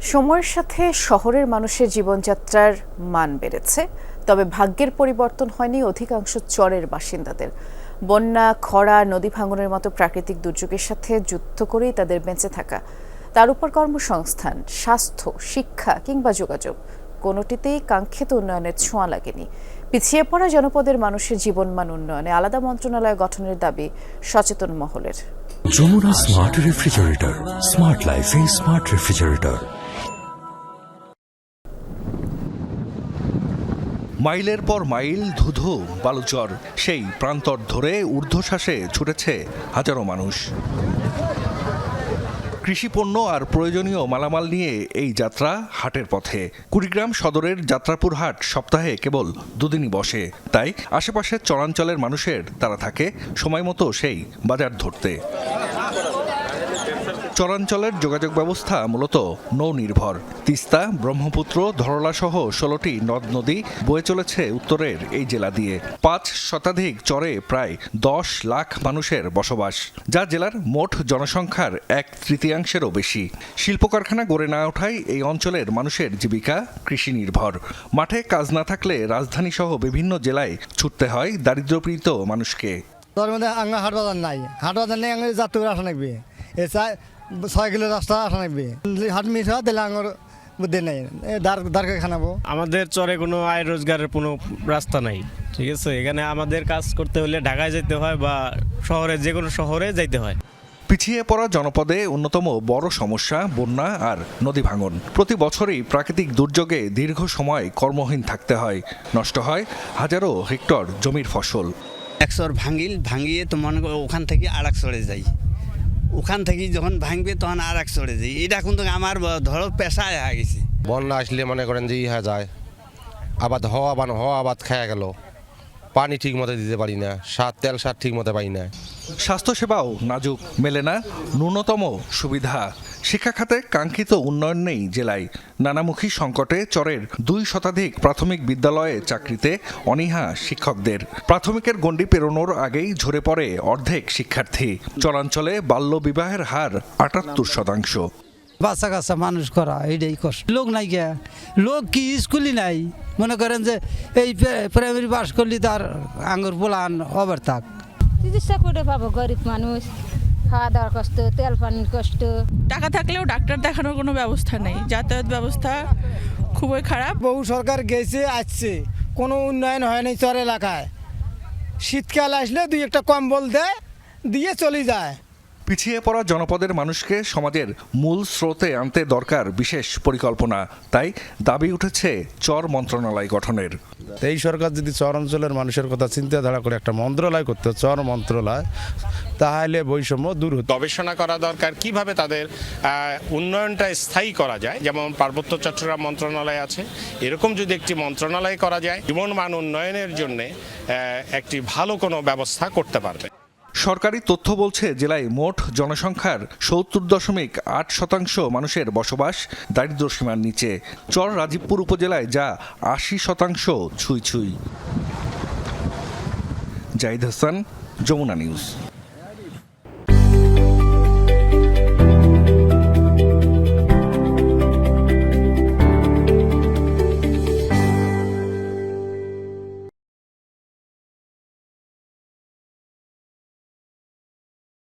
সময়ের সাথে শহরের মানুষের জীবনযাত্রার মান বেড়েছে, তবে ভাগ্যের পরিবর্তন হয়নি অধিকাংশ চরের বাসিন্দাদের। বন্যা, খরা, নদী ভাঙনের মতো প্রাকৃতিক দুর্যোগের সাথে যুদ্ধ করেই তাদের বেঁচে থাকা। তার উপর কর্মসংস্থান, স্বাস্থ্য, শিক্ষা কিংবা যোগাযোগ, কোনোটিতেই কাঙ্ক্ষিত উন্নয়নের ছোঁয়া লাগেনি। পিছিয়ে পড়া জনপদের মানুষের জীবনমান উন্নয়নে আলাদা মন্ত্রণালয় গঠনের দাবি সচেতন মহলের। Jamuna smart refrigerator smart smart refrigerator মাইলের পর মাইল ধুধু বালুচর, সেই প্রান্তর ধরে ঊর্ধ্বশ্বাসে ছুটেছে হাজারো মানুষ। কৃষিপণ্য আর প্রয়োজনীয় মালামাল নিয়ে এই যাত্রা হাটের পথে। কুড়িগ্রাম সদরের যাত্রাপুর হাট সপ্তাহে কেবল দুদিনই বসে। তাই আশেপাশের চরাঞ্চলের মানুষের তারা থাকে, সময় মতো সেই বাজার ধরতে। চরাঞ্চলের যোগাযোগ ব্যবস্থা মূলত নৌ নির্ভর তিস্তা, ব্রহ্মপুত্র, ধরলা সহ ষোলোটি নদ নদী বয়ে চলেছে উত্তরের এই জেলা দিয়ে। পাঁচ শতাধিক চরে প্রায় দশ লাখ মানুষের বসবাস, যা জেলার মোট জনসংখ্যার এক তৃতীয়াংশেরও বেশি। শিল্প কারখানা গড়ে না ওঠায় এই অঞ্চলের মানুষের জীবিকা কৃষি নির্ভর মাঠে কাজ না থাকলে রাজধানী সহ বিভিন্ন জেলায় ছুটতে হয় দারিদ্র্যপীড়িত মানুষকে। তোর মধ্যে আঙ্গা হাট বাজার নাই। হাট বাজার নেই, আঙ্গে যাত্রা করে আসা লাগবে এ চাই ছয় কিলো রাস্তা আসা লাগবে। হাট মিস হওয়া দিলে আঙর বুদ্ধি নেই। এ দাঁড় দাঁড়কে খানাবো। আমাদের চরে কোনো আয় রোজগারের কোনো রাস্তা নাই ঠিক আছে? এখানে আমাদের কাজ করতে হলে ঢাকায় যেতে হয় বা শহরে যে কোনো শহরে যাইতে হয়। পিছিয়ে পড়া জনপদে অন্যতম বড় সমস্যা বন্যা আর নদী ভাঙন। প্রতি বছরই প্রাকৃতিক দুর্যোগে দীর্ঘ সময় কর্মহীন থাকতে হয়। নষ্ট হয় হাজারো হেক্টর জমির ফসল। একশোর ভাঙিল ভাঙিয়ে তো মনে করো ওখান থেকে আর এক চড়ে যাই। ওখান থেকে যখন ভাঙবে তখন আর এক চড়ে যাই এটা কিন্তু আমার ধরো পেশায় হয়ে গেছে। বন্যা আসলে মনে করেন যে ইহা যায়। আবাদ হওয়া বান হওয়া আবাদ খায়া গেল। পানি ঠিক মতো দিতে পারি না। সার তেল সার ঠিক মতো পাই না। স্বাস্থ্যসেবাও নাজুক মেলে না। ন্যূনতম সুবিধা। শিক্ষা খাতে কাঙ্ক্ষিত উন্নয়ন নেই জেলায়। নানামুখী সংকটে চরের দুই শতাধিক প্রাথমিক বিদ্যালয়ে চাকরিতে অনীহা শিক্ষকদের। প্রাথমিকের গণ্ডি পেরোনোর আগেই ঝরে পড়ে অর্ধেক শিক্ষার্থী। চরাঞ্চলে বাল্য বিবাহের হার আটাত্তর শতাংশ। বাচ্চা কাচ্চা মানুষ করা এইটাই কষ্ট। লোক নাই কে লোক কি স্কুলই নাই। মনে করেন যে এই প্রাইমারি পাস করলে তার আঙ্গুর পোলান অবার থাক। চিকিৎসা করে পাবো গরিব মানুষ। খাওয়া দাওয়ার কষ্ট তেল পানির কষ্ট। টাকা থাকলেও ডাক্তার দেখানোর কোনো ব্যবস্থা নেই। যাতায়াত ব্যবস্থা খুবই খারাপ। বহু সরকার গেছে আসছে। কোনো উন্নয়ন হয়নি চর এলাকায়। শীতকাল আসলে দুই একটা কম্বল দেয় দিয়ে চলে যায়। পিছিয়ে পড়া জনপদের মানুষকে সমাজের মূল স্রোতে আনতে দরকার বিশেষ পরিকল্পনা। তাই দাবি উঠেছে চর মন্ত্রণালয় গঠনের। এই সরকার যদি চর অঞ্চলের মানুষের কথা চিন্তাধারা করে একটা মন্ত্রণালয় করতে চর মন্ত্রণালয় তাহলে বৈষম্য দূর হতো গবেষণা করা দরকার কীভাবে তাদের উন্নয়নটা স্থায়ী করা যায়। যেমন পার্বত্য চট্টগ্রাম মন্ত্রণালয় আছে। এরকম যদি একটি মন্ত্রণালয় করা যায় জীবন মান উন্নয়নের জন্য একটি ভালো কোনো ব্যবস্থা করতে পারবে। সরকারি তথ্য বলছে, জেলায় মোট জনসংখ্যার সত্তর দশমিক আট শতাংশ মানুষের বসবাস দারিদ্র্যসীমার নিচে। চর রাজীবপুর উপজেলায় যা আশি শতাংশ ছুঁই ছুঁই। জাহিদ হাসান, যমুনা নিউজ।